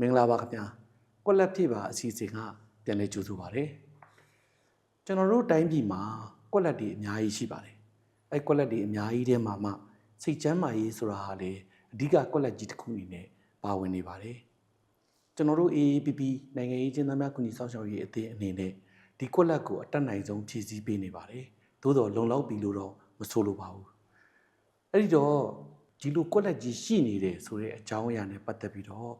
မင်္ဂလာပါခင်ဗျာကွက်လက်ဖြစ်ပါအစီအစဉ်ကပြန်လဲကြိုဆိုပါရစေကျွန်တော်တို့တိုင်းပြည်မှာကွက်လက်တွေအများကြီးရှိပါတယ်အဲကွက်လက်တွေအများကြီးထဲမှာမှစိတ်ချမ်းသာရေးဆိုတာဟာလေအဓိကကွက်လက်ကြီးတစ်ခုအနေနဲ့ပါဝင်နေပါတယ်ကျွန်တော်တို့ AAPP နိုင်ငံရေးချင်းသားများကုညီဆောင်ရှောက်ရေးအသင်းအနေနဲ့ဒီကွက်လက်ကိုအတက်နိုင်ဆုံးဖြည့်ဆည်းပေးနေပါတယ်သို့တော်လုံလောက်ပြီလို့တော့မဆိုလိုပါဘူးအဲ့ဒီတော့ဒီလိုကွက်လက်ကြီးရှိနေတယ်ဆိုတဲ့အကြောင်းအရာနဲ့ပတ်သက်ပြီးတော့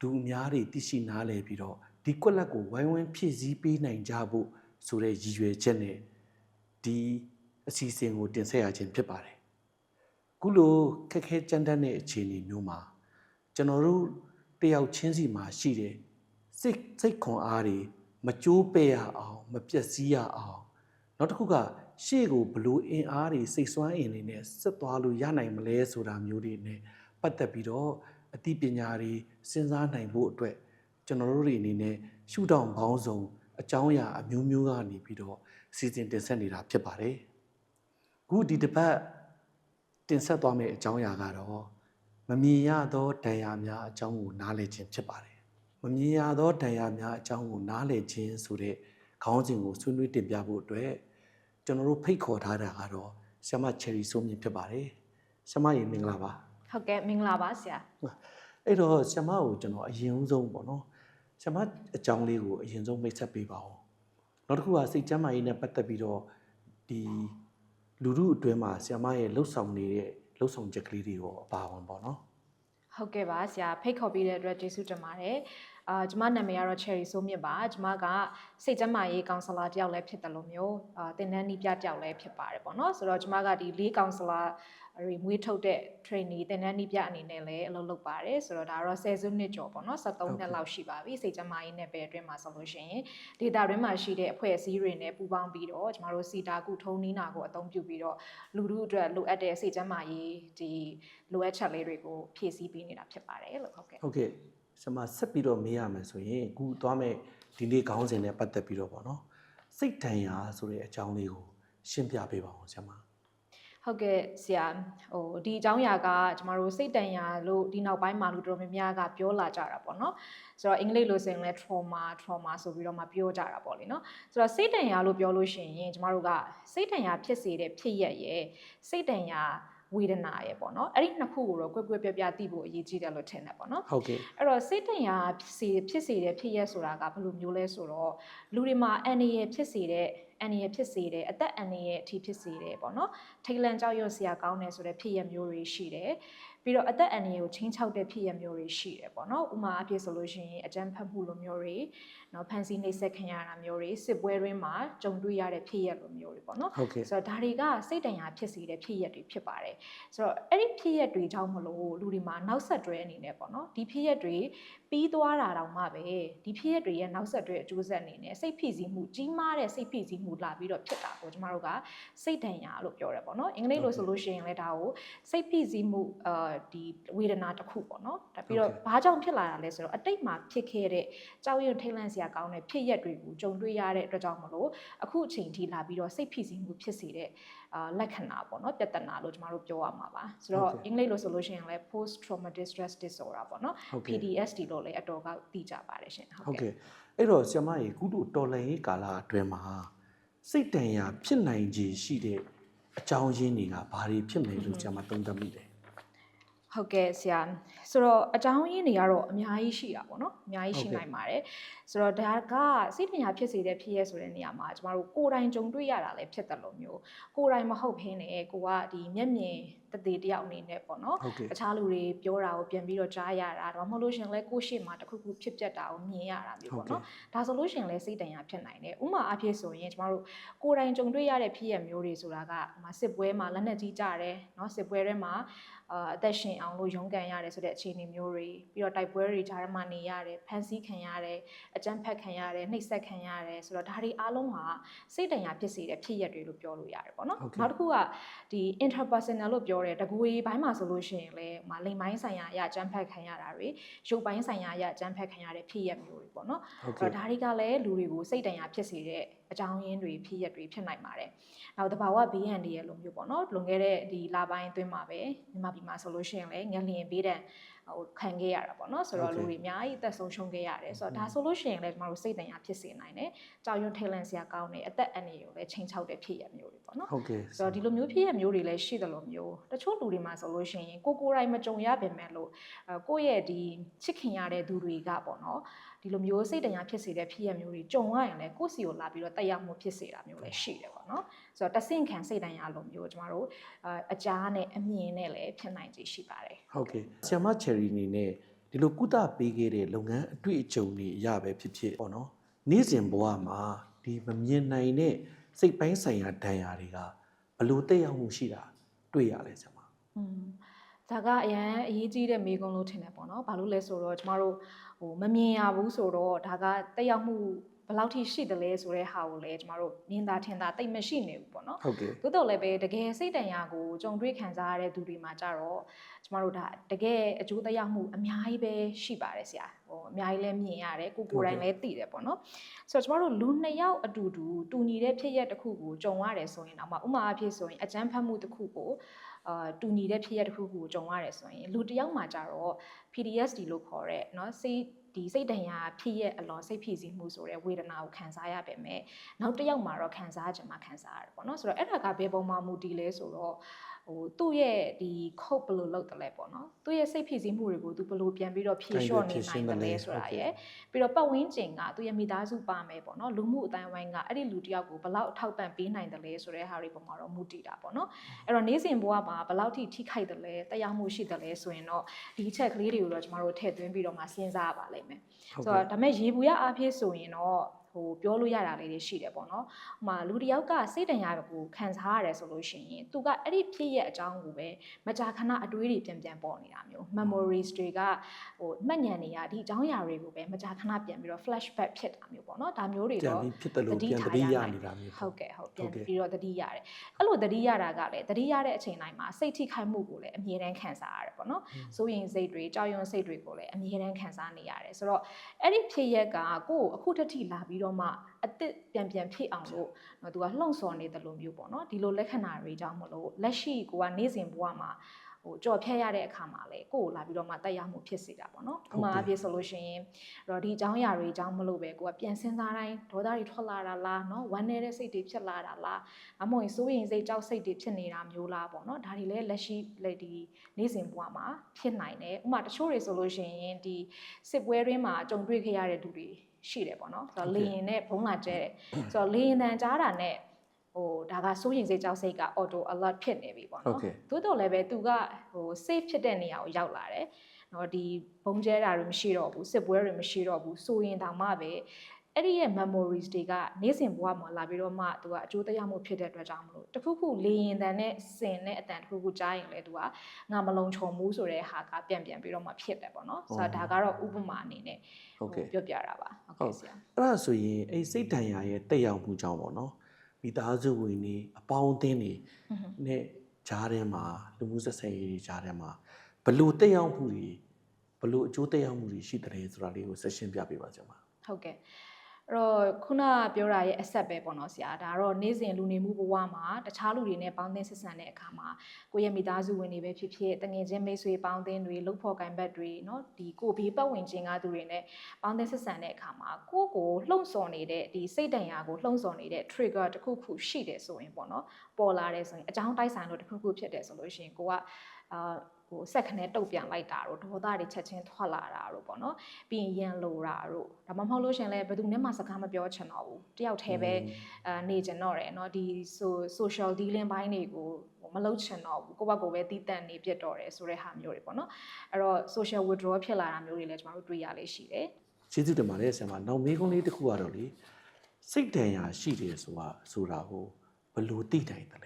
လူအများတွေသိရှိနားလည်ပြီးတော့ဒီကွက်လက်ကိုဝိုင်းဝန်းဖြည့်ဆည်းပေးနိုင်ကြဖို့ဆိုတဲ့ရည်ရွယ်ချက်နဲ့ဒီအစီအစဉ်ကိုတင်ဆက်ရခြင်းဖြစ်ပါတယ်။ခုလိုခက်ခဲကြမ်းတမ်းတဲ့အခြေအနေမျိုးမှာကျွန်တော်တို့တယောက်ချင်းစီမှာရှိတဲ့စိတ်စိတ်ခွန်အားတွေမကြိုးပဲ့ရအောင်မပျက်စီးရအောင်နောက်တစ်ခုကရှေ့ကိုဘလို့အင်အားတွေစိတ်ဆွမ်းအင်တွေနဲ့ဆက်သွားလို့ရနိုင်မလဲဆိုတာမျိုးတွေနဲ့ပတ်သက်ပြီးတော့ အသိပညာတွေစဉ်းစားနိုင်ဖို့အတွက်ကျွန်တော်တို့တွေအနေနဲ့ရှုထောင့်ပေါင်းစုံအကြောင်းအရာအမျိုးမျိုးကနေပြီးတော့စီစဉ်တင်ဆက်နေတာဖြစ်ပါတယ်။ခုဒီတစ်ပတ်တင်ဆက်သွားမယ့်အကြောင်းအရာကတော့မမြင်ရသောဒဏ်ရာများအကြောင်းကိုနားလည်ခြင်းဖြစ်ပါတယ်။မမြင်ရသောဒဏ်ရာများအကြောင်းကိုနားလည်ခြင်းဆိုတဲ့ခေါင်းစဉ်ကိုဆွေးနွေးတင်ပြဖို့အတွက်ကျွန်တော်တို့ဖိတ်ခေါ်ထားတာကတော့ဆ iam ချယ်ရီစိုးမြင့်ဖြစ်ပါတယ်။ဆ iam ရေမင်္ဂလာပါ။ ဟုတ်ကဲ့မင်္ဂလာပါဆရာအဲ့တော့ဆ iam ကိုကျွန်တော်အရင်ဦးဆုံးပေါ့နော်ဆ iam အကြောင်းလေးကိုအရင်ဆုံးမိတ်ဆက်ပေးပါဦးနောက်တစ်ခုကစိတ်ကျမ်းမာရေးနဲ့ပတ်သက်ပြီးတော့ဒီလူမှုအတွင်းမှာဆ iam ရဲ့လှုပ်ဆောင်နေတဲ့လှုပ်ဆောင်ချက်ကလေးတွေရောအပါအဝင်ပေါ့နော်ဟုတ်ကဲ့ပါဆရာဖိတ်ခေါ်ပေးတဲ့အတွက်ကျေးဇူးတင်ပါတယ် အာကျမနာမည်ကတော့ Cherry ဆိုးမြင့်ပါကျမကစိတ်ကျန်းမာရေးကောင်ဆလာတယောက်လည်းဖြစ်တယ်လို့မျိုးအာတင်တန်းနီးပြတယောက်လည်းဖြစ်ပါတယ်ပေါ့နော်ဆိုတော့ကျမကဒီလေးကောင်ဆလာရီမွေးထုတ်တဲ့ trainee တင်တန်းနီးပြအနေနဲ့လည်းအလုပ်လုပ်ပါတယ်ဆိုတော့ဒါကတော့10စုနှစ်ကျော်ပေါ့နော်73နှစ်လောက်ရှိပါပြီစိတ်ကျန်းမာရေးနဲ့ပဲအတွင်းမှာဆိုလို့ရှိရင် data တွင်းမှာရှိတဲ့အဖွဲ့အစည်းတွေနဲ့ပူးပေါင်းပြီးတော့ကျမတို့စီတာကုထုံးနီးနာကိုအသုံးပြုပြီးတော့လူထုအတွက်လိုအပ်တဲ့စိတ်ကျန်းမာရေးဒီလိုအပ်ချက်လေးတွေကိုဖြည့်ဆည်းပေးနေတာဖြစ်ပါတယ်လို့ဟုတ်ကဲ့ဟုတ်ကဲ့ ဆ iam ဆက်ပြီးတော့မေးရမယ်ဆိုရင်အခုသွားမဲ့ဒီနေ့ခေါင်းစဉ်နဲ့ပတ်သက်ပြီးတော့ပေါ့နော်စိတ်တန်ရာဆိုတဲ့အကြောင်းလေးကိုရှင်းပြပေးပါဦးဆ iam ဟုတ်ကဲ့ဆရာဟိုဒီအကြောင်းအရာကကျမတို့စိတ်တန်ရာလို့ဒီနောက်ပိုင်းမှာလူတော်များများကပြောလာကြတာပေါ့နော်ဆိုတော့အင်္ဂလိပ်လိုဆိုရင်လည်း trauma trauma ဆိုပြီးတော့မှပြောကြတာပေါ့လေနော်ဆိုတော့စိတ်တန်ရာလို့ပြောလို့ရှိရင်ကျမတို့ကစိတ်တန်ရာဖြစ်စေတဲ့ဖြစ်ရက်ရဲ့စိတ်တန်ရာ ဝေဒနာရဲ့ပေါ့နော်အဲ့ဒီနှစ်ခုကိုတော့ကွက်ကွက်ပြပြသိဖို့အရေးကြီးတယ်လို့ထင်တယ်ပေါ့နော်ဟုတ်ကဲ့အဲ့တော့စိတ်တန်ရာဖြစ်စေဖြစ်စေတဲ့ဖြစ်ရက်ဆိုတာကဘယ်လိုမျိုးလဲဆိုတော့လူတွေမှာအန်ဒီရဲ့ဖြစ်စေတဲ့အန်ဒီရဲ့ဖြစ်စေတဲ့အသက်အန်ဒီရဲ့အထိဖြစ်စေတဲ့ပေါ့နော်ထိတ်လန့်ကြောက်ရွံ့စရာကောင်းတယ်ဆိုတဲ့ဖြစ်ရက်မျိုးတွေရှိတယ် ပြီးတော့အသက်အန္တရာယ်ကိုချင်းချောက်တဲ့ဖြစ်ရမျိုးတွေရှိတယ်ပေါ့နော်ဥမာအဖြစ်ဆိုလို့ရှိရင်အကြမ်းဖက်မှုလိုမျိုးတွေနော်ဖန်ဆီးနှိပ်စက်ခံရတာမျိုးတွေစစ်ပွဲတွင်းမှာကြုံတွေ့ရတဲ့ဖြစ်ရလိုမျိုးတွေပေါ့နော်ဟုတ်ကဲ့ဆိုတော့ဒါတွေကစိတ်တန်ရာဖြစ်စေတဲ့ဖြစ်ရက်တွေဖြစ်ပါတယ်ဆိုတော့အဲ့ဒီဖြစ်ရက်တွေကြောင့်မလို့လူတွေမှာနောက်ဆက်တွဲအနေနဲ့ပေါ့နော်ဒီဖြစ်ရက်တွေ ပြီးသွားတာတောင်မှပဲဒီဖြစ်ရက်တွေရဲ့နောက်ဆက်တွဲအကျိုးဆက်အနေနဲ့စိတ်ဖိစီးမှုကြီးမားတဲ့စိတ်ဖိစီးမှုလာပြီးတော့ဖြစ်တာကိုကျမတို့ကစိတ်တန်ရာလို့ပြောရဲပေါ့နော်အင်္ဂလိပ်လိုဆိုလို့ရှိရင်လည်းဒါကိုစိတ်ဖိစီးမှုအာဒီဝေဒနာတစ်ခုပေါ့နော်ဒါပြီးတော့ဘာကြောင့်ဖြစ်လာတာလဲဆိုတော့အတိတ်မှာဖြစ်ခဲ့တဲ့ကြောက်ရွံ့ထိတ်လန့်စရာကောင်းတဲ့ဖြစ်ရက်တွေကိုကြုံတွေ့ရတဲ့အတွက်ကြောင့်မလို့အခုအချိန်ထိလာပြီးတော့စိတ်ဖိစီးမှုဖြစ်စေတဲ့အာလက္ခဏာပေါ့နော်ပြဿနာလို့ကျမတို့ပြောရမှာပါဆိုတော့အင်္ဂလိပ်လိုဆိုလို့ရှိရင်လည်း post traumatic stress disorder ပေါ့နော်ဟုတ်ကဲ့ PTSD လို့လည်းအတော်ကသိကြပါတယ်ရှင်ဟုတ်ကဲ့အဲ့တော့ဆ iam ရေကုတို့တော်လှန်ရေးကာလအတွင်းမှာစိတ်တန်ရာဖြစ်နိုင်ခြေရှိတဲ့အကြောင်းရင်းတွေကဘာတွေဖြစ်မယ်လို့ဆ iam သုံးသပ်မိတယ် ဟုတ်ကဲ့ဆရာဆိုတော့အကြောင်းရင်းတွေကတော့အများကြီးရှိတာပေါ့နော်အများကြီးရှိနိုင်ပါတယ်ဆိုတော့ဒါကစိတ်ပညာဖြစ်စေတဲ့ဖြစ်ရဲဆိုတဲ့နေရာမှာကျမတို့ကိုယ်တိုင်ကြုံတွေ့ရတာလည်းဖြစ်တယ်လို့မျိုးကိုယ်တိုင်မဟုတ်ဘင်းနဲ့ကိုကဒီမျက်မြင်တသေးတယောက်အနေနဲ့ပေါ့နော်တခြားလူတွေပြောတာကိုပြန်ပြီးတော့ကြားရတာတော့မဟုတ်လို့ရှင်လဲကိုရှိမှတခုခုဖြစ်ပျက်တာကိုမြင်ရတာမျိုးပေါ့နော်ဒါဆိုလို့ရှင်လဲစိတ်တန်ရဖြစ်နိုင်တယ်ဥမာအဖြစ်ဆိုရင်ကျမတို့ကိုယ်တိုင်ကြုံတွေ့ရတဲ့ဖြစ်ရမျိုးတွေဆိုတာကစစ်ပွဲမှာလက်နက်ကြီးကြတယ်နော်စစ်ပွဲထဲမှာ အာအသက်ရှင်အောင်လို့ရုန်းကန်ရတယ်ဆိုတဲ့အခြေအနေမျိုးတွေပြီးတော့တိုက်ပွဲတွေကြားထဲမှာနေရတယ်ဖမ်းဆီးခံရတယ်အကြမ်းဖက်ခံရတယ်နှိပ်စက်ခံရတယ်ဆိုတော့ဒါတွေအားလုံးဟာစိတ်တန်ရာဖြစ်စေတဲ့ဖြစ်ရက်တွေလို့ပြောလို့ရတယ်ပေါ့နော်ဟုတ်ကဲ့နောက်တစ်ခုကဒီ interpersonal လို့ပြောတဲ့တကူကြီးဘိုင်းမှာဆိုလို့ရှိရင်လည်းဟိုမှာလိမ်ပိုင်းဆိုင်ရာအရာအကြမ်းဖက်ခံရတာတွေရုပ်ပိုင်းဆိုင်ရာအရာအကြမ်းဖက်ခံရတဲ့ဖြစ်ရက်မျိုးတွေပေါ့နော်ဟုတ်အဲ့ကဲ့တော့ဒါတွေကလည်းလူတွေကိုစိတ်တန်ရာဖြစ်စေတဲ့ အကြောင်းရင်းတွေဖြစ်ရက်တွေဖြစ်နိုင်ပါတယ်။နောက်တဘာဝဘေးရန်တွေရဲ့လိုမျိုးပေါ့နော်လွန်ခဲ့တဲ့ဒီလပိုင်းအတွင်းမှာပဲမြန်မာပြည်မှာဆိုလို့ရှိရင်လည်းငလျင်ဘေးဒဏ်ဟိုခံခဲ့ရတာပေါ့နော်ဆိုတော့ Okay. လူတွေအများကြီးအသက်ဆုံးရှုံးခဲ့ရတယ်ဆိုတော့ဒါဆိုလို့ရှိရင်လည်းကျမတို့စိတ်တန်ရာဖြစ်စေနိုင်တယ်။ကြောက်ရွံ့ထိတ်လန့်စရာကောင်းတယ်အသက်အန္တရာယ်ကိုလည်းချိန်ချောက်တဲ့ဖြစ်ရက်မျိုးတွေပေါ့နော်။ဟုတ်ကဲ့ဆိုတော့ဒီလိုမျိုးဖြစ်ရမျိုးတွေလည်းရှိတယ်လို့မျိုးတချို့လူတွေမှာဆိုလို့ရှိရင်ကိုကိုယ်တိုင်မကြုံရပါမဲ့လို့အဲကိုယ့်ရဲ့ဒီချစ်ခင်ရတဲ့သူတွေကပေါ့နော် ဒီလိုမျိုးစိတ်တရားဖြစ်စေတဲ့ဖြစ်ရမျိုးတွေကြုံရရင်လည်းကိုယ့်စီကိုလာပြီးတော့တက်ရောက်မှုဖြစ်စေတာမျိုးလည်းရှိတယ်ပေါ့နော်ဆိုတော့တဆင့်ခံစိတ်တရားလိုမျိုးကျမတို့အအကြားနဲ့အမြင်နဲ့လည်းဖြစ်နိုင်ခြေရှိပါတယ်ဟုတ်ကဲ့ဆ iam မချယ်ရီအနေနဲ့ဒီလိုကုသပေးခဲ့တဲ့လုပ်ငန်းအတွေ့အကြုံတွေအရပဲဖြစ်ဖြစ်ပေါ့နော်နေ့စဉ်ဘဝမှာဒီမမြင်နိုင်တဲ့စိတ်ပိုင်းဆိုင်ရာဒဏ်ရာတွေကဘလို့တက်ရောက်မှုရှိတာတွေ့ရလဲဆ iam မอืมဒါကအရန်အရေးကြီးတဲ့မေးခွန်းလို့ထင်တယ်ပေါ့နော်ဘာလို့လဲဆိုတော့ကျမတို့ ဟိုမမြင်ရဘူးဆိုတော့ဒါကတက်ရောက်မှုဘယ်လောက်ထိရှိတယ်လဲဆိုတဲ့ဟာကိုလည်းကျမတို့မြင်သာထင်သာတိတ်မရှိနေဘူးပေါ့နော်ဟုတ်ကဲ့သို့တော်လည်းပဲတကယ်စိတ်တန်ရာကိုကြုံတွေ့ခံစားရတဲ့သူတွေမှာကြတော့ကျမတို့ဒါတကယ်အကျိုးသက်ရောက်မှုအများကြီးပဲရှိပါတယ်ဆရာဟိုအများကြီးလည်းမြင်ရတယ်ကိုကိုယ်တိုင်လည်းသိတယ်ပေါ့နော်ဆိုတော့ကျမတို့လူနှစ်ယောက်အတူတူတူညီတဲ့ဖြစ်ရက်တစ်ခုကိုကြုံရတယ်ဆိုရင်တော့မှဥမာအဖြစ်ဆိုရင်အကြမ်းဖက်မှုတစ်ခုကို အာတူညီတဲ့ဖြစ်ရက်တစ်ခုကိုကြုံရတယ်ဆိုရင်လူတစ်ယောက်မှာကြတော့ PTSD လို့ခေါ်တဲ့เนาะစိတ်ဒီစိတ်ဒဏ်ရာဖြစ်ရက်အလွန်စိတ်ဖိစီးမှုဆိုတဲ့ဝေဒနာကိုခံစားရပါမယ်နောက်တစ်ယောက်မှာတော့ခံစားကြမှာခံစားရတယ်ပေါ့နော်ဆိုတော့အဲ့ဒါကဘယ်ပုံမှာမူတည်လဲဆိုတော့ ဟိုသူ့ရဲ့ဒီခုတ်ဘယ်လိုလုပ်တယ်လဲပေါ့နော်သူ့ရဲ့စိတ်ဖိစီးမှုတွေကိုသူဘယ်လိုပြန်ပြီးတော့ဖြေလျှော့နေနိုင်တယ်လဲဆိုတာရယ်ပြီးတော့ပတ်ဝန်းကျင်ကသူ့ရဲ့မိသားစုပါမယ်ပေါ့နော်လူမှုအတိုင်းအဝိုင်းကအဲ့ဒီလူတစ်ယောက်ကိုဘယ်လောက်အထောက်ပံ့ပေးနိုင်တယ်လဲဆိုတဲ့ဟာတွေပုံမှာတော့မူတည်တာပေါ့နော်အဲ့တော့နေ့စဉ်ဘဝမှာဘယ်လောက်ထိထိခိုက်တယ်လဲတရားမှုရှိတယ်လဲဆိုရင်တော့ဒီအချက်ကလေးတွေကိုတော့ကျမတို့ထည့်သွင်းပြီးတော့မှစဉ်းစားရပါလိမ့်မယ်ဟုတ်ဆိုကဲ့တော့ဒါမဲ့ရေဘူးရအားဖြင့်ဆိုရင်တော့ ဟိုပြောလို့ရတာလေးတွေရှိတယ်ပေါ့နော်။ဟိုမှာလူတစ်ယောက်ကစိတ်တန်ရာကိုခံစားရတယ်ဆိုလို့ရှိရင်သူကအဲ့ဒီဖြစ်ရဲ့အကြောင်းကိုပဲမကြာခဏအတွေးတွေပြန်ပြန်ပေါ်နေတာမျိုး memories တွေကဟိုမှတ်ဉာဏ်တွေကဒီအကြောင်းအရာတွေကိုပဲမကြာခဏပြန်ပြီးတော့ flashback ဖြစ်တာမျိုးပေါ့နော်။ဒါမျိုးတွေပြန်တော့ပြီးဖြစ်တယ်လို့ပြန်သတိရနေတာမျိုးဟုတ်ကဲ့ဟုတ်ပြန်ဟုတ်ကဲ့ပြီးတော့သတိရတယ်အဲ့လိုသတိရတာကလည်းသတိရတဲ့အချိန်တိုင်းမှာစိတ်ထိခိုက်မှုကိုလည်းအမြဲတမ်းခံစားရတယ်ပေါ့နော်စိုးရင်စိတ်တွေကြောက်ရွံ့စိတ်တွေကိုလည်းအမြဲတမ်းခံစားနေရတယ်ဆိုတော့အဲ့ဒီဖြစ်ရက်ကကိုယ့်ကိုအခုတစ်ထိလာပြီးတော့တော့မှအစ်စ်ပြန်ပြန်ဖြစ်အောင်လို့နော်သူကလှုံ့ဆော်နေတယ်လို့မျိုးပေါ့နော်ဒီလိုလက္ခဏာတွေကြောင့်မလို့လက်ရှိကိုကနေ့စဉ်ဘဝမှာဟိုကြော်ဖြတ်ရတဲ့အခါမှာလေကိုယ်ကိုလာပြီးတော့မှတက်ရောက်မှုဖြစ်စေတာပေါ့နော်ဥမာအပြည့်ဆိုလို့ရှိရင်တော့ဒီအကြောင်းအရာတွေအကြောင်းမလို့ပဲကိုကပြန်စင်းစားတိုင်းဒေါသတွေထွက်လာတာလားနော်ဝမ်းနည်းတဲ့စိတ်တွေဖြစ်လာတာလားအမဟုတ်ရင်စိုးရိမ်စိတ်ကြောက်စိတ်တွေဖြစ်နေတာမျိုးလားပေါ့နော်ဒါတွေလည်းလက်ရှိလက်ဒီနေ့စဉ်ဘဝမှာဖြစ်နိုင်တယ်ဥမာတချို့တွေဆိုလို့ရှိရင်ဒီစစ်ပွဲတွင်းမှာကြုံတွေ့ခဲ့ရတဲ့သူတွေ ရှိတယ်ပေါ့နော်ဆိုတော့လေရင်နဲ့ဘုံလာကျဲတယ်ဆိုတော့လေရင်တန်ကြားတာနဲ့ဟိုဒါကစိုးရင်စိတ်ကြောက်စိတ်က auto alert ဖြစ်နေပြီပေါ့နော်သို့တော်လည်းပဲသူကဟို safe ဖြစ်တဲ့နေရာကိုရောက်လာတယ်နော်ဒီဘုံကျဲတာတွေမရှိတော့ဘူးစစ်ပွဲတွေမရှိတော့ဘူးဆိုရင်တောင်မှပဲ အဲ့ဒီရဲ့ memories တွေကနေ့စဉ်ဘဝမှာလာပြီးတော့မှသူကအကျိုးတရားမှုဖြစ်တဲ့အတွက်ကြောင့်မလို့တခုခုလေရင်တန်နဲ့စင်နဲ့အတန်တခုခုကြားရင်လေသူကငါမလုံးချုံမှုဆိုတဲ့ဟာကပြန်ပြန်ပြီးတော့မှဖြစ်တယ်ပေါ့နော်။ဆိုတော့ဒါကတော့ဥပမာအနေနဲ့ဟုတ်ကဲ့ပြောပြတာပါ။ဟုတ်ကဲ့ဆရာအဲ့ဒါဆိုရင်အဲ့စိတ်ဒဏ်ရာရဲ့တက်ရောက်မှုကြောင့်ပေါ့နော်မိသားစုဝင်တွေအပေါင်းအသင်းတွေ။ဟုတ်ဟုတ်နဲ့ဂျားထဲမှာလူမှုဆက်ဆံရေးတွေဂျားထဲမှာဘလို့တက်ရောက်မှုတွေဘလို့အကျိုးတက်ရောက်မှုတွေရှိတယ်ဆိုတာလေးကိုဆက်ရှင်းပြပေးပါကြပါဟုတ်ကဲ့အဲ့ တော့ခုနပြောတာရဲ့အဆက်ပဲပေါ့နော်ဆရာဒါကတော့နေ့စဉ်လူနေမှုဘဝမှာတခြားလူတွေနဲ့ပေါင်းသင်းဆက်ဆံတဲ့အခါမှာကိုယ့်ရဲ့မိသားစုဝင်တွေပဲဖြစ်ဖြစ်တငယ်ချင်းမိတ်ဆွေပေါင်းသင်းတွေလုပ်ဖို့ကိုင်ဘက်တွေเนาะဒီကိုဘေးပတ်ဝန်းကျင်ကသူတွေနဲ့ပေါင်းသင်းဆက်ဆံတဲ့အခါမှာကိုယ့်ကိုလှုံ့ဆော်နေတဲ့ဒီစိတ်တန်ရာကိုလှုံ့ဆော်နေတဲ့ trigger တစ်ခုခုရှိတယ်ဆိုရင်ပေါ့နော်ပေါ်လာတယ်ဆိုရင်အကြောင်းတိုက်ဆိုင်လို့တစ်ခုခုဖြစ်တယ်ဆိုလို့ရှိရင်ကိုက အာဟိုဆက်ခနဲ့တုတ်ပြန်လိုက်တာတို့ဒေါသတွေချက်ချင်းထွက်လာတာတို့ပေါ့နော် ပြီးရင်ရန်လိုတာတို့ဒါမှမဟုတ်လို့ရှရင်လဲဘယ်သူနဲ့မှစကားမပြောချင်တော့ဘူးတယောက်တည်းပဲအဲနေချင်တော့တယ်เนาะဒီ social dealing ဘိုင်းတွေကိုဟိုမလုပ်ချင်တော့ဘူးကိုယ့်ဘက်ကိုပဲတီးတန့်နေပြတ်တော့တယ်ဆိုတဲ့ဟာမျိုးတွေပေါ့နော်အဲ့တော့ social withdrawal ဖြစ်လာတာမျိုးတွေလည်းကျွန်တော်တို့တွေ့ရလေးရှိတယ် ကျေးဇူးတင်ပါတယ်ဆရာမနောက်မေးခွန်းလေးတစ်ခုကတော့လေစိတ်ဒဏ်ရာရှိတယ်ဆိုတာဆိုတာကိုဘလို့သိနိုင်တယ်လဲ ်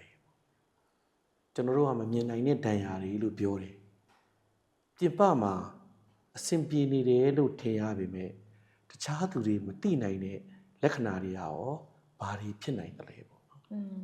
ကျွန်တော်တို့ကမမြင်နိုင်တဲ့ဒဏ်ရာတွေလို့ပြောတယ်ပြင်ပမှာအဆင်ပြေနေတယ်လို့ထင်ရပေမဲ့တခြားသူတွေမသိနိုင်တဲ့လက္ခဏာတွေရောဘာတွေဖြစ်နိုင်တယ်လဲပေါ့နော်อืม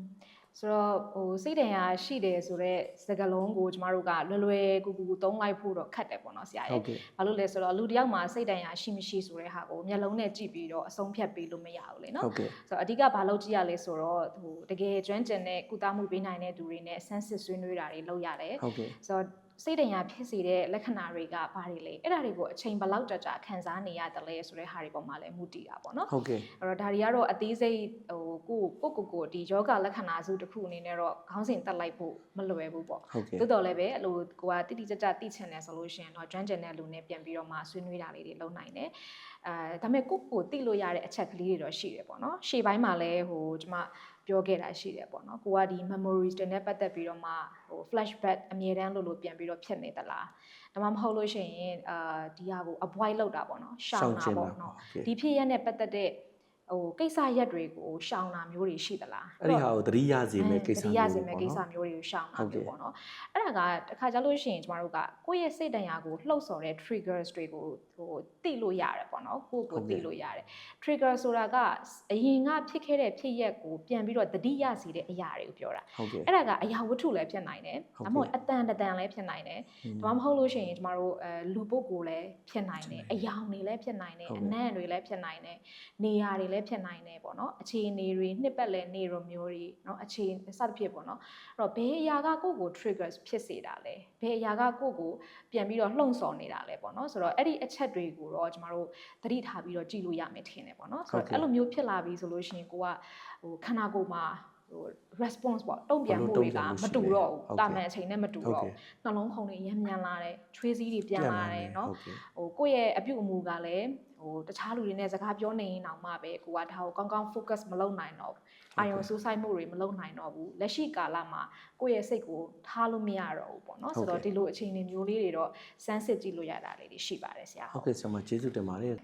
ဆိုတော့ဟိုစိတ်တန်ရာရှိတယ်ဆိုတော့စကားလုံးကိုကျမတို့ကလွယ်လွယ်ကူကူသုံးလိုက်ဖို့တော့ခက်တယ်ပေါ့နော်ဆရာဟုရဲ့တ်ကဲ့ဘာလို့လဲဆိုတော့လူတစ်ယောက်မှာစိတ်တန်ရာရှိမရှိဆိုတဲ့ဟာကိုမျက်လုံးနဲ့ကြည့်ပြီးတော့အဆုံးဖြတ်ပေးလို့မရဘူးလေနော်ဟုတ်ကဲ့ဆိုတော့အဓိကဘာလုပ်ကြည့်ရလဲဆိုတော့ဟိုတကယ်ကျွမ်းကျင်တဲ့ကုသမှုပေးနိုင်တဲ့သူတွေနဲ့ဆန်းစစ်ဆွေးနွေးတာတွေလုပ်ရတယ်ဟုတ်ကဲ့ဆိုတော့ စိတ်တညာဖြစ်စေတဲ့လက္ခဏာတွေကဘာတွေလဲအဲ့ဒါတွေကိုအချိန်ဘယ်လောက်ကြာကြာခံစားနေရတယ်လဲဆိုတဲ့ဟာတွေပေါ်မှာလည်းမူတည်တာပေါ့နော်ဟုတ်ကဲ့အဲ့တော့ဒါတွေကတော့အသေးစိတ်ဟိုကိုကိုကိုကိုဒီယောဂလက္ခဏာစုတစ်ခုအနေနဲ့တော့ခေါင်းစဉ်တက်လိုက်ဖို့မလွယ်ဘူးပေါ့ဟုတ်ကဲ့သို့တော်လည်းပဲအဲ့လိုကိုကတိတိကျကျသိချင်တယ်ဆိုလို့ရှိရင်တော့ကျွမ်းကျင်တဲ့လူနဲ့ပြန်ပြီးတော့မှဆွေးနွေးတာလေးတွေလုပ်နိုင်တယ်အဲဒါပေမဲ့ကိုကိုသိလို့ရတဲ့အချက်ကလေးတွေတော့ရှိတယ်ပေါ့နော်ရှေ့ပိုင်းမှာလည်းဟိုကျွန်မ ပြောခဲ့တာရှိတယ်ပေါ့နော်ကိုကဒီ memories တွေနဲ့ပတ်သက်ပြီးတော့မှဟို flashback အမြဲတမ်းလို့လို့ပြန်ပြီးတော့ဖြစ်နေသလားဒါမှမဟုတ်လို့ရှိရင်အာဒီဟာကို avoid လုပ်တာပေါ့နော်ရှောင်တာပေါ့နော်ဟုတ်ကဲ့ဒီဖြစ်ရက်နဲ့ပတ်သက်တဲ့ ဟိုကိစ္စရက်တွေကိုရှောင်တာမျိုးတွေရှိသလားအဲ့ဒီဟာကိုသတိရစေမယ့်ကိစ္စတတိယမျိုးစေတွေမဲ့ပေါ့ကိစ္စနော်မျိုးတွေကိုရှောင်တာဟုတ်ကဲ့မျိုးပေါ့နော်အဲ့ဒါကတစ်ခါကြလို့ရှိရင်ကျမတို့ကကိုယ့်ရဲ့စိတ်တန်ရာကိုလှုပ်ဆော်တဲ့ triggers တွေကိုဟိုတိလို့ရတယ်ပေါ့နော်ကိုယ့်ကိုတိလို့ရတယ် trigger ဆိုတာကအရင်ကဖြစ်ခဲ့တဲ့ဖြစ်ရက်ကိုပြန်ပြီးတော့တတိယစီတဲ့အရာတွေကိုပြောတာဟုတ်ကဲ့အဲ့ဒါကအရာဝတ္ထုလည်းဖြစ်နိုင်တယ်ဟုတ်ဒါကဲ့မှမဟုတ်အတန်တတန်လည်းဖြစ်နိုင်တယ်อืมဒါမှမဟုတ်လို့ရှိရင်ကျမတို့အဲလူပုဂ္ဂိုလ်လည်းဖြစ်နိုင်တယ်ဖြစ်နိုင်တယ်အယောင်တွေလည်းဖြစ်နိုင်တယ်ဟုတ်အကဲ့နံ့တွေလည်းဖြစ်နိုင်တယ်နေရာတွေလည်းလည်းဖြစ်နိုင်တယ်ပေါ့နော်အခြေအနေတွေနှစ်ပတ်လည်နေလိုမျိုးတွေနော်အခြေစသဖြင့်ပေါ့နော်အဲ့တော့ဘယ်အရာကကိုယ့်ကို triggers ဖြစ်စေတာလဲဘယ်အရာကကိုယ့်ကိုပြန်ပြီးတော့လှုံ့ဆော်နေတာလဲပေါ့နော်ဆိုတော့အဲ့ဒီအချက်တွေကိုတော့ကျမတို့သတိထားပြီးတော့ကြည့်လို့ရမယ်ထင်တယ်ပေါ့နော်ဆိုတော့အဲ့လိုမျိုးဖြစ်လာပြီဆိုလို့ရှိရင်ကိုကဟိုခန္ဓာကိုယ်မှာ response ပေါ့တုံ့ပြန်မှုတွေကမတူတော့ဘူးတာမန်အချိန်နဲ့မတူ ဟုတ် တော့ ကဲ့ ဘူး နှလုံးခုန်တွေရမ်းမြန်လာတယ်ချွေးစည်းတွေပြန်လာတယ်เนาะ ဟုတ်ကဲ့ ဟိုကိုယ့်ရဲ့အပြုတ်အမူကလည်းဟိုတခြားလူတွေနဲ့စကားပြောနေရင်တောင်မှပဲကိုကဒါကိုကောင်းကောင်း focus မလုပ်နိုင်တော့ဘူးအာယုံစူးစိုက်မှုတွေမလုပ်နိုင်တော့ဘူးလက်ရှိကာလမှာကိုယ့်ရဲ့စိတ်ကိုထားလို့မရတော့ဘူးပေါ့เนาะဆိုတော့ဒီလိုအခြေအနေမျိုးလေးတွေတော့စမ်းစစ်ကြည့်လို့ရတာလေးတွေရှိပါတယ်ဆရာ ဟုတ်ကဲ့ဆရာမကျေးဇူးတင်ပါတယ်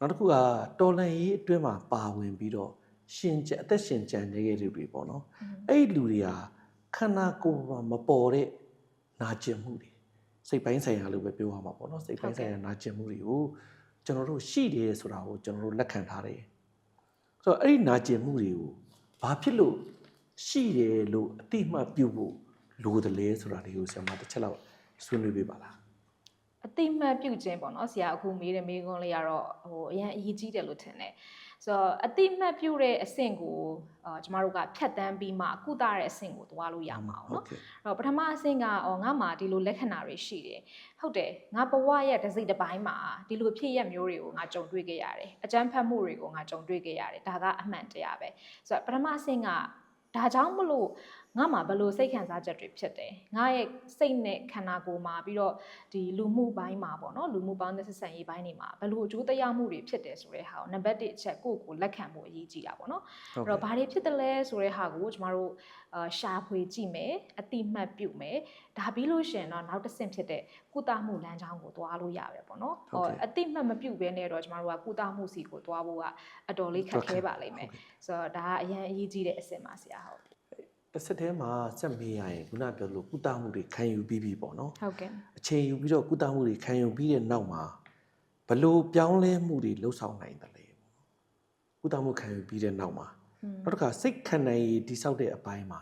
နောက်တစ်ခုကတော်လန်ရေးအတွင်းမှာပါဝင်ပြီးတော့ ရှင်ကျန်အသက်ရှင်ကျန်နေခဲ့တဲ့လူတွေပေါ့နော်อืมအဲ့ဒီလူတွေကခန္ဓာကိုယ်မှာမပေါ်တဲ့နာကျင်မှုတွေစိတ်ပိုင်းဆိုင်ရာလို့ပဲပြောရမှာပေါ့နော်စိတ်ပိုင်းဆိုင်ရာနာကျင်မှုတွေကိုကျွန်တော်တို့ရှိတယ်ဆိုတာကိုကျွန်တော်တို့လက်ခံထားတယ်ဆိုတော့အဲ့ဒီနာကျင်မှုတွေကိုဘာဖြစ်လို့ရှိတယ်လို့အတိအမှတ်ပြုဖို့လိုတယ်လဲဆိုတာတွေကိုဆရာမတစ်ချက်လောက်ဆွေးနွေးပေးပါလားအတိမတ်ပြုတ်ခြင်းပေါ့နော်ဆရာအခုမေးတဲ့မေးခွန်းလေးကတော့ဟိုအရင်အရေးကြီးတယ်လို့ထင်တယ် ဆိုတော့အတိမတ်ပြုတ်တဲ့အဆင့်ကိုအာကျမတို့ကဖြတ်တန်းပြီးမှကုသတဲ့အဆင့်ကိုသွားလို့ရမှာအောင်နော်ကဲ့အဲ့တော့ပထမအဆင့်ကအော်ငါမှာဒီလိုလက္ခဏာတွေရှိတယ်ဟုတ်တယ်ငါဘဝရဲ့တစ်စိတ်တစ်ပိုင်းမှာဒီလိုဖြစ်ရက်မျိုးတွေကိုငါကြုံတွေ့ခဲ့ရတယ်အကြမ်းဖက်မှုတွေကိုငါကြုံတွေ့ခဲ့ရတယ်ဒါကအမှန်တရားပဲဆိုတော့ပထမအဆင့်ကဒါကြောင့်မလို့ ငါမှာဘယ်လိုစိတ်ခံစားချက်တွေဖြစ်တယ်ငါရဲ့စိတ်နဲ့ခန္ဓာကိုယ်မှာပြီးတော့ဒီလူမှုပိုင်းမှာပေါ့နော်လူမှုပေါင်းတဲ့ဆက်ဆံရေးပိုင်းတွေမှာဘယ်လိုအကျိုးတရားမှုတွေဖြစ်တယ်ဆိုတဲ့ဟာကိုနံပါတ်1အချက်ကိုယ့်ကိုယ်လက်ခံဖို့အရေးကြီးတာပေါ့နော်ဟုတ်အဲ့တော့ကဲ့ဘာတွေဖြစ်တယ်လဲဆိုတဲ့ဟာကိုကျမတို့အာရှာဖွေကြည့်မယ်အတိမတ်ပြုမယ်ဒါပြီးလို့ရှရင်တော့နောက်တစ်ဆင့်ဖြစ်တဲ့ကုသမှုလမ်းကြောင်းကိုသွားလို့ရပဲပေါ့နော်ဟုတ်ကဲ့အတိမတ်မပြုတ်ဘဲနဲ့တော့ကျမတို့ကကုသမှုစီကိုသွားဖို့ကအတော်လေးခက်ခဲပါလိမ့်မယ်ဆိုတော့ဒါကအရင်အရေးကြီးတဲ့အဆင့်ပါဆရာဟုတ် တစ်ဆက်တည်းမှာစက်မေးရရင်ခုနပြောလို့ကုသမှုတွေခံယူပြီးပြီပေါ့နော်ဟုတ်ကဲ့အချိန်ယူပြီးတော့ကုသမှုတွေခံယူပြီးတဲ့နောက်မှာဘလို့ပြောင်းလဲမှုတွေလှုပ်ဆောင်နိုင်တယ်လေကုသမှုခံယူပြီးတဲ့နောက်မှာอืมနောက်တစ်ခါစိတ်ခံနိုင်ရည်တိဆောက်တဲ့အပိုင်းမှာ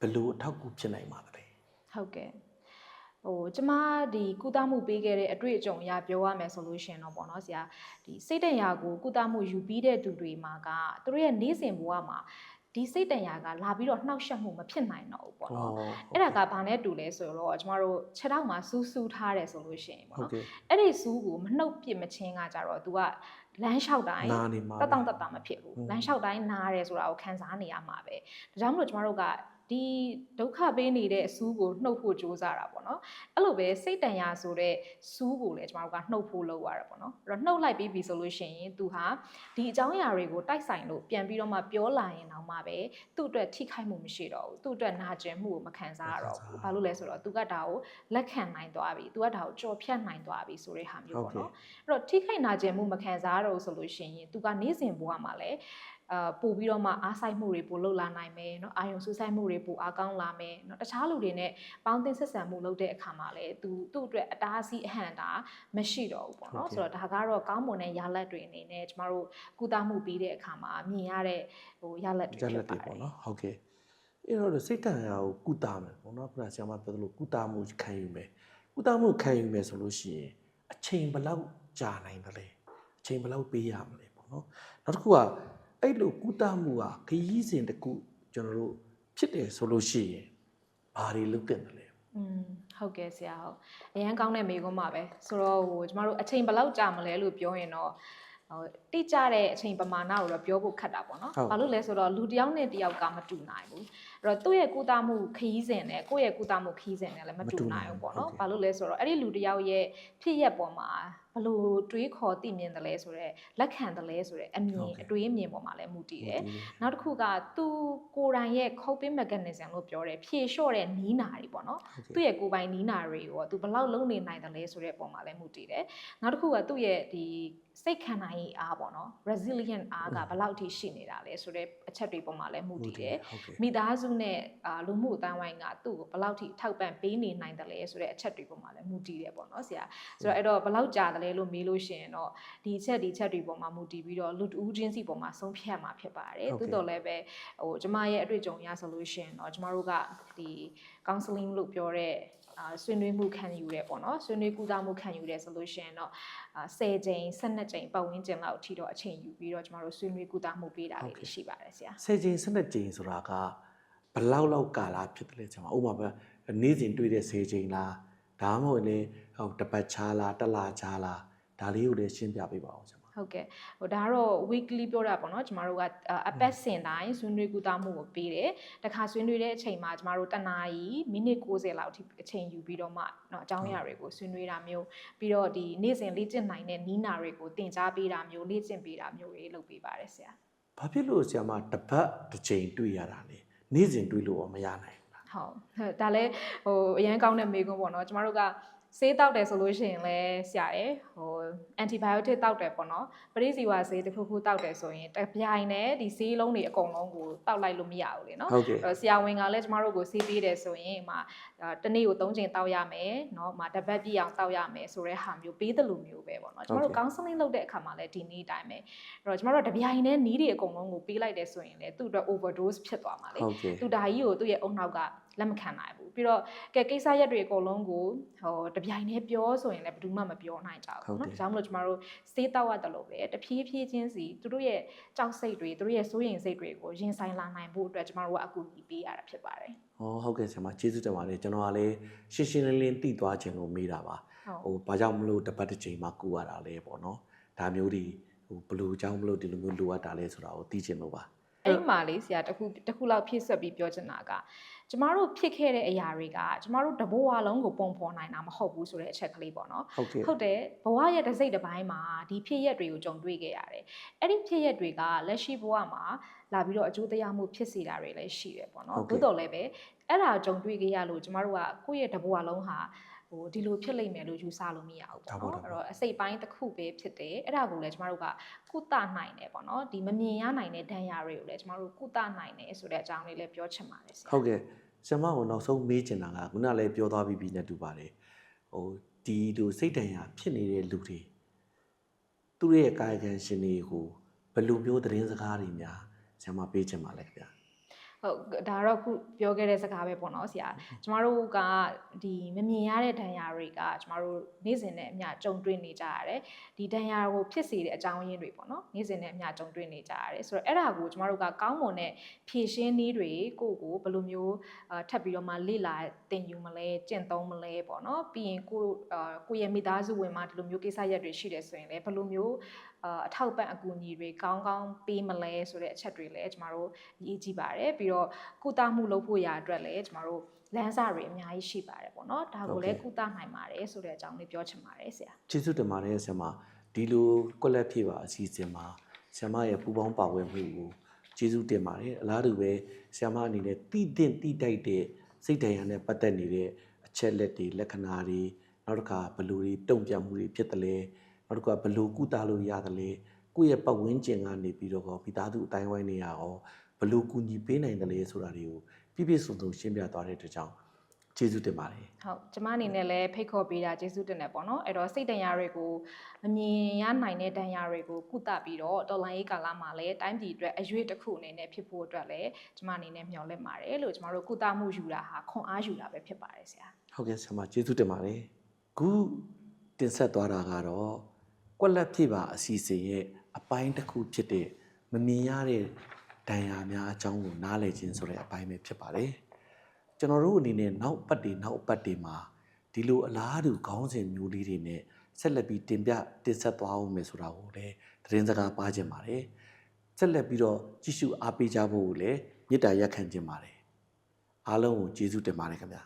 ဘလို့အထောက်အကူဖြစ်နိုင်ပါသလဲဟုတ်ကဲ့ဟိုကျမဒီကုသမှုပေးခဲ့တဲ့အတွေ့အကြုံအရပြောရမယ်ဆိုလို့ရှရင်တော့ပေါ့နော်ဆရာဒီစိတ်တန်ရာကိုကုသမှုယူပြီးတဲ့သူတွေမှာကသူတို့ရဲ့နေ့စဉ်ဘဝမှာ ဒီစိတ်တန်ရာကလာပြီးတော့နှောက်ယှက်မှုမဖြစ်နိုင်တော့ဘူးပေါ့နော်အဲ့ဒါကဘာနဲ့တူလဲဆိုတော့ကျမတို့ခြေထောက်မှာစူးစူးထားတယ်ဆိုလို့ရှရင်ပေါ့ ဟုတ် နော် ကဲ့ အဲ့ဒီစူးကိုမနှုတ်ပစ်မချင်းကကြတော့ तू ကလမ်းလျှောက်တိုင်း နာနေမှာ တက်တောင့်တက်တာမဖြစ်ဘူး อืม လမ်းလျှောက်တိုင်းနားရဲဆိုတာကိုခံစားနေရမှာပဲဒါကြောင့်မလို့ကျမတို့က ဒီဒုက္ခပေးနေတဲ့အစူးကိုနှုတ်ဖို့ကြိုးစားတာပေါ့နော်အဲ့လိုပဲစိတ်တန်ရာဆိုတဲ့စူးကိုလည်းကျမတို့ကနှုတ်ဖို့လုပ်ရတာပေါ့နော်အဲ့တော့နှုတ်လိုက်ပြီးပြီဆိုလို့ရှိရင်သူဟာဒီအကြောင်းအရာတွေကိုတိုက်ဆိုင်လို့ပြန်ပြီးတော့မှပြောလာရင်တော့မှပဲသူ့အတွက်ထိခိုက်မှုမရှိတော့ဘူးသူ့အတွက်နာကျင်မှုကိုမခံစားရတော့ဘူးဘာလို့လဲဆိုတော့သူကဒါကိုလက်ခံနိုင်သွားပြီသူကဒါကိုကြော်ဖြတ်နိုင်သွားပြီဆိုတဲ့ဟာမျိုးပေါ့နော်အဲ့တော့ထိခိုက်နာကျင်မှုမခံစားရတော့ဘူးဆိုလို့ရှိရင်သူကနေ့စဉ်ဘဝမှာလည်း အာပို့ပြီးတော့မှအားဆိုင်မှုတွေပို့လှုပ်လာနိုင်မယ်เนาะအာယုံစူးစိုက်မှုတွေပို့အားကောင်းလာမယ်เนาะတခြားလူတွေနဲ့ပေါင်းသင်းဆက်ဆံမှုလုပ်တဲ့အခါမှာလည်းသူသူ့အတွက်အတားအဆီးအဟန့်တာမရှိတော့ဘူးပေါ့เนาะ ဟုတ်ကဲ့ ဆိုတော့ဒါကတော့ကောင်းမွန်တဲ့ရလဒ်တွေအနေနဲ့ကျမတို့ကုသမှုပြီးတဲ့အခါမှာမြင်ရတဲ့ဟိုရလဒ်တွေ ကြက် ဖြ လက် စ် တွေ ပါတ ပေါ့ ယ် နော်ဟုတ်ကဲ့ အဲ့တော့စိတ်တန်ရာကိုကုသမယ်ပေါ့နော်ခုနဆရာမပြောသလိုကုသမှုခံယူမယ်ကုသမှုခံယူမယ်ဆိုလို့ရှိရင်အချိန်ဘယ်လောက်ကြာနိုင်တယ်လဲအချိန်ဘယ်လောက်ပေးရမလဲပေါ့နော်နောက်တစ်ခုက အဲ့လိုကုသမှုကခရီးစဉ်တစ်ခုကျွန်တော်တို့ဖြစ်တယ်ဆိုလို့ရှိရင်ဘာတွေလုပ်တင်တယ်လဲอืมဟုတ်ကဲ့ဆရာဟုတ်အရန်ကောင်းတဲ့မိကုန်းပါပဲဆိုတော့ဟိုကျမတို့အချိန်ဘယ်လောက်ကြာမလဲလို့ပြောရင်တော့ဟိုတိကျတဲ့အချိန်ပမာဏကိုတော့ပြောဖို့ခက်တာပေါ့နော်ဘာလို့လဲဆိုတော့လူတစ်ယောက်နဲ့တစ်ယောက်ကမတူနိုင်ဘူးအဲ့တော့သူ့ရဲ့ကုသမှုခရီးစဉ်နဲ့ကိုယ့်ရဲ့ကုသမှုခရီးစဉ်နဲ့လည်းမတူနိုင်ဘူးပေါ့နော်ဘာလို့လဲဆိုတော့အဲ့ဒီလူတစ်ယောက်ရဲ့ဖြစ်ရက်ပေါ်မှာဘလို့တွေးခေါ်သိမြင်တယ်လဲဆိုတော့လက်ခံတယ်လဲဆိုတော့အမြင်အတွေးအမြင်ပေါ်မှာလည်းမူတည်တယ်နောက်တစ်ခုကသူကိုယ်တိုင်ရဲ့ coping mechanism လို့ပြောတယ်ဖြေလျှော့တဲ့နီးနာတွေပေါ့နော်သူ့ရဲ့ကိုယ်ပိုင်နီးနာတွေကိုသူဘယ်လောက်လုံးနေနိုင်တယ်လဲဆိုတဲ့ပုံမှာလည်းမူတည်တယ်နောက်တစ်ခုကသူ့ရဲ့ဒီစိတ်ခံနိုင်ရည်အားပေါ့နော် resilient အားကဘယ်လောက်ထိရှိနေတာလဲဆိုတဲ့အချက်တွေပုံမှာလည်းမူတည်တယ်ဟုတ်ကဲ့မိသားစုနဲ့အာလူမှုအတိုင်းဝိုင်းကသူ့ကိုဘယ်လောက်ထိထောက်ပံ့ပေးနေနိုင်တယ်လဲဆိုတဲ့အချက်တွေပုံမှာလည်းမူတည်တယ်ပေါ့နော်ဆရာဆိုတော့အဲ့တော့ဘယ်လောက်ကြာတယ်လဲလို့မေးလို့ရှိရင်တော့ဒီအချက်ဒီအချက်တွေပုံမှာမူတည်ပြီးတော့လူတဦးချင်းစီပုံမှာဆုံးဖြတ်မှာဖြစ်ပါတယ်ဟုတ်ကဲ့သို့တော်လည်းပဲဟိုကျမရဲ့အတွေ့အကြုံအရဆိုလို့ရှိရင်တော့ကျမတို့ကဒီ counseling လို့ပြောတဲ့အာဆွေးနွေးမှုခံယူရဲပေါ့နော်ဆွေးနွေးကုသမှုခံယူရဲဆိုလို့ရှိရင်တော့အာ10ကြိမ်12ကြိမ်ပတ်ဝန်းကျင်လောက်အထိတော့အချိန်ယူပြီးတော့ကျမတို့ဆွေးနွေးကုသမှုပေးတာလေးတွေရှိပါတယ်ဆရာဆယ်ချိန်၁၂ချိန်ဆိုတာကဘယ်လောက်လောက်ကာလာဖြစ်တယ်လဲကျွန်တော်ဥပမာပဲနေ့စဉ်တွေ့တဲ့ဆယ်ချိန်လားဒါမှမဟုတ်လေ ဟိုတစ်ပတ်ချာလားတစ်လချာလားဒါလေးကိုလည်းရှင်းပြပေးပါအောင်ကျွန်မ ဟုတ်ကဲ့ဟိုဒါကတော့ weekly ပြောတာပေါ့နော်ကျမတို့ကအပတ်စဉ်တိုင်းဆွေးနွေးကူတာမှုကိုပေးတယ်တခါဆွေးနွေးတဲ့အချိန်မှာကျမတို့တနာရီမိနစ်60လောက်အထိအချိန်ယူပြီးတော့မှเนาะအကြောင်းအရာတွေကိုဆွေးနွေးတာမျိုးပြီးတော့ဒီနေ့စဉ်လေ့ကျင့်နိုင်တဲ့နီးနာတွေကိုသင်ကြားပေးတာမျိုးလေ့ကျင့်ပေးတာမျိုးတွေလုပ်ပေးပါတယ်ဆရာ ဘာဖြစ်လို့ဆရာမတစ်ပတ်တစ်ချိန်တွေ့ရတာလဲနေ့စဉ်တွေ့လို့ရောမရနိုင်ဘူးလား ဟုတ်ဒါလည်းဟိုအရန်ကောင်းတဲ့မေးခွန်းပေါ့နော်ကျမတို့က ဆေးတောက်တယ်ဆိုလို့ရှိရင်လည်းဆရာရယ်ဟို antibiotic တောက်တယ်ပေါ့နော်ပရိစီဝါဆေးတစ်ခုခုတောက်တယ်ဆိုရင်တပြိုင်တည်းဒီဆေးလုံးတွေအကုန်လုံးကိုတောက်လိုက်လို့မရဘူးလေနော်အဲ့တော့ဆရာဝန်ကလည်းကျမတို့ကိုဆေးပေးတယ်ဆိုရင်မှတနေ့ကို၃ချိန်တောက်ရမယ်နော်မှတစ်ပတ်ပြည့်အောင်တောက်ရမယ်ဆိုတဲ့ဟာမျိုးပေးတယ်လို့မျိုးပဲပေါ့နော်ကျမတို့ counseling လုပ်တဲ့အခါမှာလည်းဒီနေ့တိုင်းပဲအဲ့တော့ကျမတို့တပြိုင်တည်းနီးတွေအကုန်လုံးကိုပေးလိုက်တယ်ဆိုရင်လည်းသူ့အတွက် overdose ဖြစ်သွားမှာလေသူဒါကြီးကိုသူ့ရဲ့အုံနောက်ကလက်မခံနိုင်ဘူး ပြီးတော့ကဲကိစ္စရက်တွေအကုန်လုံးကိုဟိုတပြိုင်တည်းပြောဆိုရင်လည်းဘယ်သူမှမပြောနိုင်ကြဘူး ဟုတ် เนาะ တယ် ဒါကြောင့်မလို့ကျမတို့စေးတောက်ရတယ်လို့ပဲတဖြည်းဖြည်းချင်းစီသူတို့ရဲ့ကြောက်စိတ်တွေသူတို့ရဲ့စိုးရိမ်စိတ်တွေကိုရင်ဆိုင်လာနိုင်ဖို့အတွက်ကျမတို့ကအကူအညီပေးရတာဖြစ်ပါတယ် ဟောဟုတ်ကဲ့ဆရာမကျေးဇူးတင်ပါတယ်ကျွန်တော်ကလည်းရှင်းရှင်းလင်းလင်းသိသွားခြင်းလို့မေးတာပါ ဟုတ် ဟိုဘာကြောင့်မလို့တစ်ပတ်တစ်ချိန်မှကူရတာလဲပေါ့နော်ဒါမျိုးတွေဟိုဘယ်လိုကြောင့်မလို့ဒီလိုမျိုးလိုအပ်တာလဲဆိုတာကိုသိချင်လို့ပါ အဲ့ဒီမှာလေးဆရာတစ်ခုတစ်ခုလောက်ဖြည့်ဆွက်ပြီးပြောချင်တာကကျမတို့ဖြစ်ခဲ့တဲ့အရာတွေကကျမတို့တဘဝလုံးကိုပုံဖော်နိုင်တာမဟုတ်ဘူးဆိုတဲ့အချက်ကလေးပေါ့နော်ဟုတ်ကဲ့ဟုတ်တယ်ဘဝရဲ့တစ်စိတ်တစ်ပိုင်းမှာဒီဖြစ်ရက်တွေကိုကြုံတွေ့ခဲ့ရတယ်အဲ့ဒီဖြစ်ရက်တွေကလက်ရှိဘဝမှာလာပြီးတော့အကျိုးတရားမှုဖြစ်စေတာတွေလည်းရှိတယ်ပေါ့နော်ဟုတ်ကဲ့သို့တော်လည်းပဲအဲ့ဒါကြုံတွေ့ခဲ့ရလို့ကျမတို့ကကိုယ့်ရဲ့တစ်ဘဝလုံးဟာ ဟိုဒီလိုဖြစ်လိမ့်မယ်လို့ယူဆလို့မရဘူးပေါ့နော်အဲ့တော့အစိတ်ပိုင်းတစ်ခုပဲဖြစ်တယ်အဲ့ဒါကိုလည်းကျမတို့ကကုသနိုင်တယ်ပေါ့နော်ဒီမမြင်ရနိုင်တဲ့ဒဏ်ရာတွေကိုလည်းကျမတို့ကုသနိုင်တယ်ဆိုတဲ့အကြောင်းလေးလည်းပြောချင်ပါတယ်ဆရာဟုတ်ကဲ့ဆရာမကိုနောက်ဆုံးမေးချင်တာကခုနလည်းပြောသွားပြီးပြီနဲ့တူပါတယ်ဟိုဒီလိုစိတ်တန်ရာဖြစ်နေတဲ့လူတွေသူတို့ရဲ့ကာယကံရှင်တွေကိုဘယ်လိုမျိုးသတင်းစကားတွေများဆရာမပေးချင်ပါလဲခင်ဗျာ ဟုတ်ဒါတော့ခုပြောခဲ့တဲ့စကားပဲပေါ့နော်ဆရာကျမတို့ကဒီမမြင်ရတဲ့ဒဏ်ရာတွေကကျမတို့နေ့စဉ်နဲ့အမျှကြုံတွေ့နေကြရတယ်ဒီဒဏ်ရာကိုဖြစ်စေတဲ့အကြောင်းရင်းတွေပေါ့နော်နေ့စဉ်နဲ့အမျှကြုံတွေ့နေကြရတယ်ဆိုတော့အဲ့ဒါကိုကျမတို့ကကောင်းမွန်တဲ့ဖြည့်ရှင်းနည်းတွေကိုကိုဘယ်လိုမျိုးအာထပ်ပြီးတော့မှလေ့လာသင်ယူမလဲကျင့်သုံးမလဲပေါ့နော်ပြီးရင်ကိုအာကိုယ့်ရဲ့မိသားစုဝင်မှာဒီလိုမျိုးကိစ္စရက်တွေရှိတယ်ဆိုရင်လည်းဘယ်လိုမျိုး အာအထောက်ပံ့အကူအညီတွေကောင်းကောင်းပေးမလဲဆိုတဲ့အချက်တွေလည်းကျမတို့အရေးကြီးပါတယ်ပြီးတော့ကုသမှုလုပ်ဖို့ရာအတွက်လည်းကျမတို့လမ်းစာတွေအများကြီးရှိပါတယ်ပေါ့နော်ဒါကိုလည်းကုသနိုင်ပါတယ်ဆိုတဲ့အကြောင်းလေးပြောချင်ပါတယ်ဆရာကျေးဇူးတင်ပါတယ်ဆရာမဒီလိုကွက်လက်ဖြည့်ပါအစီအစဉ်မှာဆရာမရဲ့ပူပေါင်းပါဝင်မှုကိုကျေးဇူးတင်ပါတယ်အလားတူပဲဆရာမအနေနဲ့တည်တင်တည်တိုက်တဲ့စိတ်တရားနဲ့ပတ်သက်နေတဲ့အချက်လက်တွေလက္ခဏာတွေနောက်တစ်ခါဘယ်လိုတွေတုံ့ပြန်မှုတွေဖြစ်တယ်လဲ နောက်တစ်ခါဘယ်လိုကုသလို့ရတယ်လဲကိုယ့်ရဲ့ပတ်ဝန်းကျင်ကနေပြီးတော့မိသားစုအတိုင်းဝိုင်းနေရအောင်ဘယ်လိုကူညီပေးနိုင်တယ်လဲဆိုတာတွေကိုပြည့်ပြည့်စုံစုံရှင်းပြသွားတဲ့အတွက်ကြောင့်ကျေးဇူးတင်ပါတယ်ဟုတ်ကျမအနေနဲ့လည်းဖိတ်ခေါ်ပေးတာကျေးဇူးတင်တယ်ပေါ့နော်အဲ့တော့စိတ်တန်ရာတွေကိုမမြင်ရနိုင်တဲ့တန်ရာတွေကိုကုသပြီးတော့တော်လိုင်းရေးကာလမှာလည်းတိုင်းပြည်အတွက်အရွေးတစ်ခုအနေနဲ့ဖြစ်ဖို့အတွက်လည်းကျမအနေနဲ့မျှော်လင့်ပါတယ်လို့ကျမတို့ကုသမှုယူတာဟာခွန်အားယူတာပဲဖြစ်ပါတယ်ဆရာဟုတ်ကဲ့ဆရာမကျေးဇူးတင်ပါတယ်ခုတင်ဆက်သွားတာကတော့ ကွက်လက်ပြပါအစီအစဉ်ရဲ့အပိုင်းတစ်ခုဖြစ်တဲ့မမြင်ရတဲ့ဒဏ်ရာများအကြောင်းကိုနားလည်ခြင်းဆိုတဲ့အပိုင်းပဲဖြစ်ပါတယ်ကျွန်တော်တို့အနေနဲ့နောက်ပတ်တွေနောက်ပတ်တွေမှာဒီလိုအလားတူခေါင်းစဉ်မျိုးလေးတွေနဲ့ဆက်လက်ပြီးတင်ပြတင်ဆက်သွားအောင်မယ်ဆိုတာကိုလည်းသတင်းစကားပါခြင်းပါတယ်ဆက်လက်ပြီးတော့ကြည့်ရှုအားပေးကြဖို့ကိုလည်းမေတ္တာရက်ခံခြင်းပါတယ်အားလုံးကိုကျေးဇူးတင်ပါတယ်ခင်ဗျာ